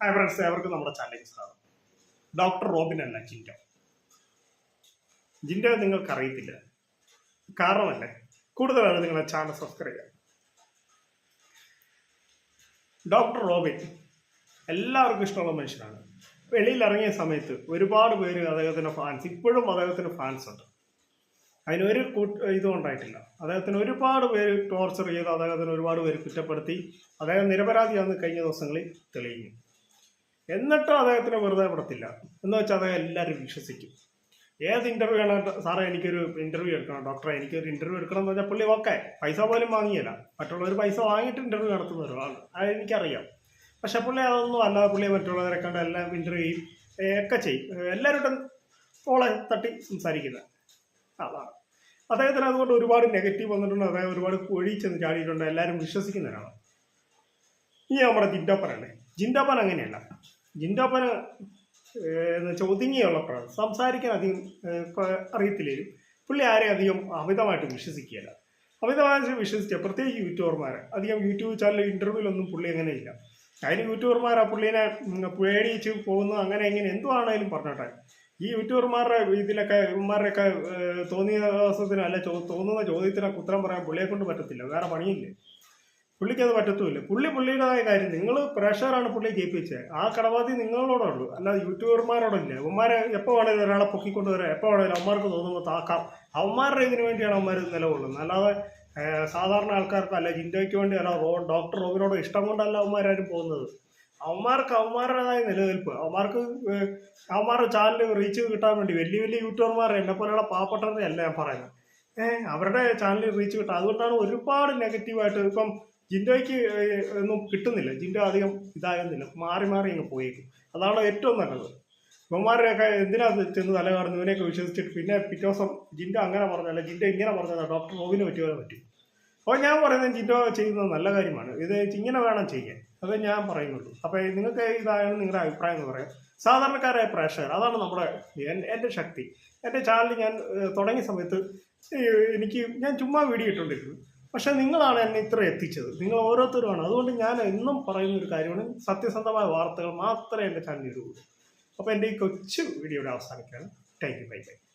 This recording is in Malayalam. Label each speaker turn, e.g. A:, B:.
A: ഹായ് ഫ്രണ്ട്സ് ഏവർക്കും നമ്മുടെ ചാനലിലേക്ക് സ്വാഗതം. ഡോക്ടർ റോബിൻ അല്ല ജിൻഡോ. ജിൻഡോ നിങ്ങൾക്ക് അറിയത്തില്ല കാരണമല്ലേ കൂടുതലാണ് നിങ്ങളെ ചാനൽ സബ്സ്ക്രൈബ് ചെയ്യുക ഡോക്ടർ റോബിൻ എല്ലാവർക്കും ഇഷ്ടമുള്ള മനുഷ്യനാണ്. വെളിയിൽ ഇറങ്ങിയ സമയത്ത് ഒരുപാട് പേര് അദ്ദേഹത്തിന്റെ ഫാൻസ് ഇപ്പോഴും അദ്ദേഹത്തിന് ഫാൻസ് ഉണ്ട്. അതിനൊരു കൂട്ട് ഇതും ഉണ്ടായിട്ടില്ല. അദ്ദേഹത്തിന് ഒരുപാട് പേര് ടോർച്ചർ ചെയ്ത് അദ്ദേഹത്തിന് ഒരുപാട് പേര് കുറ്റപ്പെടുത്തി. അദ്ദേഹം നിരപരാധിയാണെന്ന് കഴിഞ്ഞ ദിവസങ്ങളിൽ തെളിയിക്കും എന്നിട്ടും അദ്ദേഹത്തിന് വെറുതെ വിടത്തില്ല. എന്ന് വെച്ചാൽ അദ്ദേഹം എല്ലാവരും വിശ്വസിക്കും. ഏത് ഇന്റർവ്യൂ ആണ് സാറേ എനിക്കൊരു ഇന്റർവ്യൂ എടുക്കണം ഡോക്ടറെ എനിക്കൊരു ഇന്റർവ്യൂ എടുക്കണം എന്ന് പറഞ്ഞാൽ പുള്ളി ഓക്കെ പൈസ പോലും വാങ്ങിയല്ല. മറ്റുള്ളവർ പൈസ വാങ്ങിയിട്ട് ഇന്റർവ്യൂ നടത്തുന്ന ഒരാളാണ്. അത് എനിക്കറിയാം. പക്ഷെ പുള്ളി അതൊന്നും അല്ലാതെ പുള്ളി മറ്റുള്ളവരെ കണ്ട് എല്ലാം ഇന്റർവ്യൂ ചെയ്യും ഒക്കെ ചെയ്യും. എല്ലാവരോടും ഓളെ തട്ടി സംസാരിക്കുന്നത് അതാണ്. അദ്ദേഹത്തിന് അതുകൊണ്ട് ഒരുപാട് നെഗറ്റീവ് വന്നിട്ടുണ്ട്. അദ്ദേഹം ഒരുപാട് കുഴി ചെന്ന് ചാടിയിട്ടുണ്ട്. എല്ലാവരും വിശ്വസിക്കുന്ന ഒരാളാണ്. ഇനി നമ്മുടെ ജിൻഡോപ്പനല്ലേ ജിൻഡോപ്പൻ അങ്ങനെയല്ല. ജിൻഡോപ്പന് ഒതുങ്ങിയുള്ള സംസാരിക്കാൻ അധികം അറിയത്തില്ലേലും പുള്ളി ആരെയും അധികം അമിതമായിട്ട് വിശ്വസിക്കുകയല്ല. അമിതമായിട്ട് വിശ്വസിച്ച പ്രത്യേകിച്ച് യൂട്യൂബർമാരെ. അധികം യൂട്യൂബ് ചാനലിൽ ചാനൽ ഇന്റർവ്യൂലൊന്നും പുള്ളി അങ്ങനെ ഇല്ല. അതിന് യൂട്യൂബർമാർ ആ പുള്ളിനെ പേടിച്ച് പോകുന്നു അങ്ങനെ ഇങ്ങനെ എന്തുവാണേലും പറഞ്ഞോട്ടെ. ഈ യൂട്യൂബർമാരുടെ ഇതിലൊക്കെ ഇവന്മാരുടെയൊക്കെ തോന്നിയ ദിവസത്തിന് അല്ലെ തോന്നുന്ന ചോദ്യത്തിനൊക്കെ ഉത്തരം പറയാൻ പുള്ളിയെ കൊണ്ട് പറ്റത്തില്ല. വേറെ പണിയില്ലേ? പുള്ളിക്ക് അത് പറ്റത്തുമില്ല. പുള്ളി പുള്ളിയുടേതായ കാര്യം. നിങ്ങൾ പ്രഷറാണ് പുള്ളി ജയിപ്പിച്ചത് ആ കടബാധി നിങ്ങളോടുള്ളൂ. അല്ലാതെ യൂട്യൂബർമാരോടല്ല. അവന്മാരെ എപ്പോൾ വേണേലും ഒരാളെ പൊക്കിക്കൊണ്ട് വരാം. എപ്പോൾ വേണേലും അവന്മാർക്ക് തോന്നുമ്പോൾ താക്കാം. അവന്മാരുടെ ഇതിന് വേണ്ടിയാണ് അവന്മാർ നിലകൊള്ളുന്നത്. അല്ലാതെ സാധാരണ ആൾക്കാർക്ക് അല്ല ജിൻഡോയ്ക്ക് വേണ്ടി അല്ല റോ ഡോക്ടർ റോബിനോട് ഇഷ്ടം കൊണ്ടല്ല അവന്മാരാരും പോകുന്നത്. അവന്മാർക്ക് അവന്മാരുടേതായ നിലനിൽപ്പ്. അവന്മാർക്ക് അവന്മാരുടെ ചാനൽ റീച്ച് കിട്ടാൻ വേണ്ടി വലിയ വലിയ യൂട്യൂബർമാർ എന്നെ പോലെയുള്ള പാവപ്പെട്ടതല്ല ഞാൻ പറയുന്നത്. അവരുടെ ചാനൽ റീച്ച് കിട്ടുക അതുകൊണ്ടാണ് ഒരുപാട് നെഗറ്റീവായിട്ട് ഇപ്പം ജിൻഡോയ്ക്ക് ഒന്നും കിട്ടുന്നില്ല. ജിൻഡോ അധികം ഇതാകുന്നില്ല. മാറി മാറി അങ്ങ് പോയേക്കും. അതാണ് ഏറ്റവും നല്ലത്. ഇവന്മാരെയൊക്കെ എന്തിനാ ചെന്ന് തല കാണുന്നു ഇവനെയൊക്കെ വിശ്വസിച്ചിട്ട് പിന്നെ പിറ്റേ ദിവസം ജിൻഡോ അങ്ങനെ പറഞ്ഞല്ല ജിൻഡോ ഇങ്ങനെ പറഞ്ഞതാ. ഡോക്ടർ റോബിന് പറ്റിയ പറ്റും. അപ്പോൾ ഞാൻ പറയുന്നത് ജിൻഡോ ചെയ്യുന്നത് നല്ല കാര്യമാണ്. ഇത് ഇങ്ങനെ വേണം ചെയ്യാൻ. അത് ഞാൻ പറയുന്നുള്ളൂ. അപ്പോൾ നിങ്ങൾക്ക് ഇതാണ് നിങ്ങളുടെ അഭിപ്രായം എന്ന് പറയാം. സാധാരണക്കാരായ പ്രേക്ഷകർ അതാണ് നമ്മുടെ എന്റെ ശക്തി. എന്റെ ചാനൽ ഞാൻ തുടങ്ങിയ സമയത്ത് എനിക്ക് ഞാൻ ചുമ്മാ വീഡിയോ ഇട്ടുകൊണ്ടിരുന്നു. പക്ഷെ നിങ്ങളാണ് എന്നെ ഇത്ര എത്തിച്ചത്. നിങ്ങൾ ഓരോരുത്തരുമാണ്. അതുകൊണ്ട് ഞാൻ എന്നും പറയുന്ന ഒരു കാര്യമാണ്. സത്യസന്ധമായ വാർത്തകൾ മാത്രമേ എന്റെ ചാനലിൽ അപ്പോൾ എന്റെ ഈ കൊച്ചു വീഡിയോയുടെ അവസാനിക്കുകയാണ്. Thank you bye bye